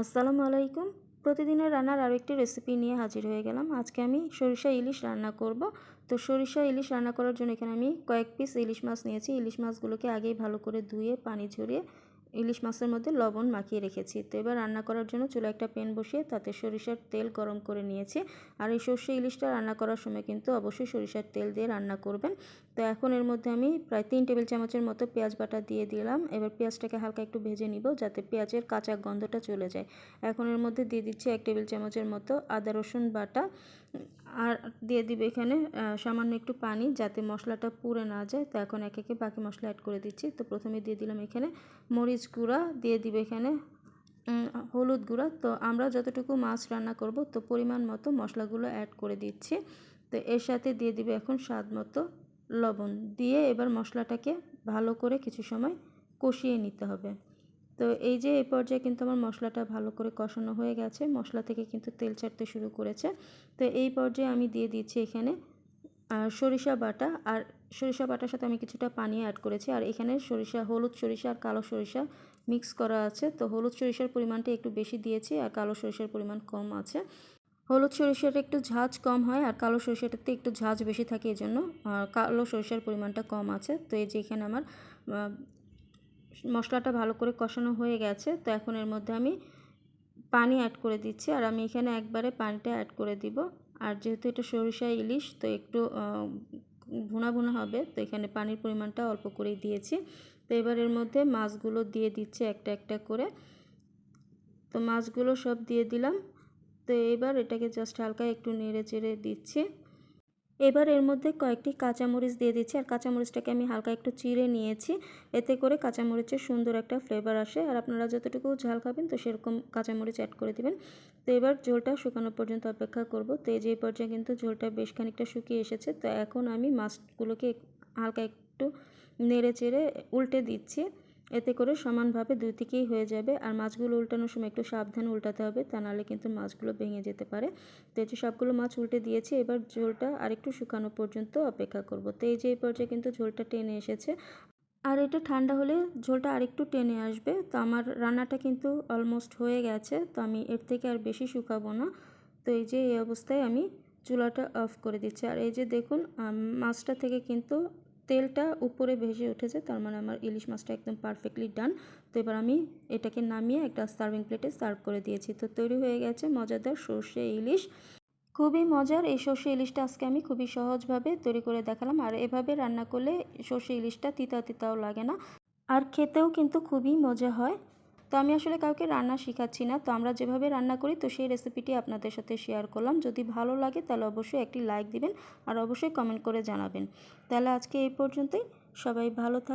আসসালামু আলাইকুম। প্রতিদিনের রান্নার আরও একটি রেসিপি নিয়ে হাজির হয়ে গেলাম। আজকে আমি সরিষা ইলিশ রান্না করব। তো সরিষা ইলিশ রান্না করার জন্য এখানে আমি কয়েক পিস ইলিশ মাছ নিয়েছি। ইলিশ মাছগুলোকে আগেই ভালো করে ধুয়ে, পানি ঝরিয়ে ইলিশ মাছের মধ্যে লবণ মাখিয়ে রেখেছি। তো এবার রান্না করার জন্য চুলা একটা প্যান বসিয়ে তাতে সরিষার তেল গরম করে নিয়েছি। আর এই সর্ষে ইলিশটা রান্না করার সময় কিন্তু অবশ্যই সরিষার তেল দিয়ে রান্না করবেন। তো এখন এর মধ্যে আমি প্রায় তিন টেবিল চামচের মতো পেঁয়াজ বাটা দিয়ে দিলাম। এবার পেঁয়াজটাকে হালকা একটু ভেজে নিব যাতে পেঁয়াজের কাঁচা গন্ধটা চলে যায়। এখন এর মধ্যে দিয়ে দিচ্ছি এক টেবিল চামচের মতো আদা রসুন বাটা। আর দিয়ে দিবে এখানে সামান্য একটু পানি যাতে মশলাটা পুড়ে না যায়। তো এখন এক একে বাকি মশলা অ্যাড করে দিচ্ছি। তো প্রথমে দিয়ে দিলাম এখানে মরিচ গুঁড়া, দিয়ে দিবে এখানে হলুদ গুঁড়া। তো আমরা যতটুকু মাছ রান্না করব, তো পরিমাণ মতো মশলাগুলো অ্যাড করে দিচ্ছি। তো এর সাথে দিয়ে দিবে এখন স্বাদ মতো লবণ। দিয়ে এবার মশলাটাকে ভালো করে কিছু সময় কষিয়ে নিতে হবে। তো এই যে, এই পর্যায়ে কিন্তু আমার মশলাটা ভালো করে কষানো হয়ে গেছে। মশলা থেকে কিন্তু তেল ছাড়তে শুরু করেছে। তো এই পর্যায়ে আমি দিয়ে দিচ্ছি এখানে সরিষা বাটা। আর সরিষা বাটার সাথে আমি কিছুটা পানি অ্যাড করেছি। আর এখানে সরিষা, হলুদ সরিষা আর কালো সরিষা মিক্স করা আছে। তো হলুদ সরিষার পরিমাণটা একটু বেশি দিয়েছি আর কালো সরিষার পরিমাণ কম আছে। হলুদ সরিষাটা একটু ঝাঁজ কম হয় আর কালো সরিষাটাতে একটু ঝাঁজ বেশি থাকে এই জন্য আর কালো সরিষার পরিমাণটা কম আছে। তো এই যে, এখানে আমার মশলাটা ভালো করে কষানো হয়ে গেছে, তো এখন এর মধ্যে আমি পানি অ্যাড করে দিচ্ছি। আর আমি এখানে একবারে পানিটা অ্যাড করে দিব। আর যেহেতু এটা সরিষা ইলিশ, তো একটু ভুনা ভুনা হবে, তো এখানে পানির পরিমাণটা অল্প করেই দিয়েছি। তো এবার এর মধ্যে মাছগুলো দিয়ে দিচ্ছে একটা একটা করে। তো মাছগুলো সব দিয়ে দিলাম। তো এবার এটাকে জাস্ট হালকা একটু নেড়ে চেড়ে দিচ্ছি। এবার এর মধ্যে কয়েকটি কাঁচামরিচ দিয়ে দিচ্ছি। আর কাঁচামরিচটাকে আমি হালকা একটু চিড়ে নিয়েছি। এতে করে কাঁচামরিচের সুন্দর একটা ফ্লেভার আসে। আর আপনারা যতটুকু ঝাল খাবেন তো সেরকম কাঁচামরিচ অ্যাড করে দিবেন। তো এবার ঝোলটা শুকানো পর্যন্ত অপেক্ষা করব। তো এই যে পর্যায়ে কিন্তু ঝোলটা বেশ খানিকটা শুকিয়ে এসেছে। তো এখন আমি মাছগুলোকে হালকা একটু নেড়ে চেড়ে উল্টে দিচ্ছি। এতে করে সমানভাবে দুই দিকেই হয়ে যাবে। আর মাছগুলো উল্টানোর সময় একটু সাবধানে উল্টাতে হবে, তা নাহলে কিন্তু মাছগুলো ভেঙে যেতে পারে। তো এই যে সবগুলো মাছ উল্টে দিয়েছি, এবার ঝোলটা আরেকটু শুকানো পর্যন্ত অপেক্ষা করব। তো এই যে এই পর্যায়ে কিন্তু ঝোলটা টেনে এসেছে। আর এটা ঠান্ডা হলে ঝোলটা আরেকটু টেনে আসবে। তো আমার রান্নাটা কিন্তু অলমোস্ট হয়ে গেছে, তো আমি এর থেকে আর বেশি শুকাবো না। তো এই যে এই অবস্থায় আমি চুলাটা অফ করে দিচ্ছি। আর এই যে দেখুন মাছটা থেকে কিন্তু তেলটা উপরে ভেসে উঠেছে, তার মানে আমার ইলিশ মাছটা একদম পারফেক্টলি ডান তো এবার আমি এটাকে নামিয়ে একটা সার্ভিং প্লেটে সার্ভ করে দিয়েছি। তো তৈরি হয়ে গেছে মজাদার সর্ষে ইলিশ। খুবই মজার, এই সর্ষে ইলিশটা আজকে আমি খুবই সহজভাবে তৈরি করে দেখালাম। আর এভাবে রান্না করলে সর্ষে ইলিশটা তিতা তিতাও লাগে না। আর খেতেও কিন্তু খুবই মজা হয়। তো আমি আসলে কাউকে রান্না শেখাচ্ছি না। তো আমরা যেভাবে রান্না করি, তো সেই রেসিপিটি আপনাদের সাথে শেয়ার করলাম। যদি ভালো লাগে, তাহলে অবশ্যই একটি লাইক দিবেন আর অবশ্যই কমেন্ট করে জানাবেন। তাহলে আজকে এই পর্যন্তই। সবাই ভালো থাক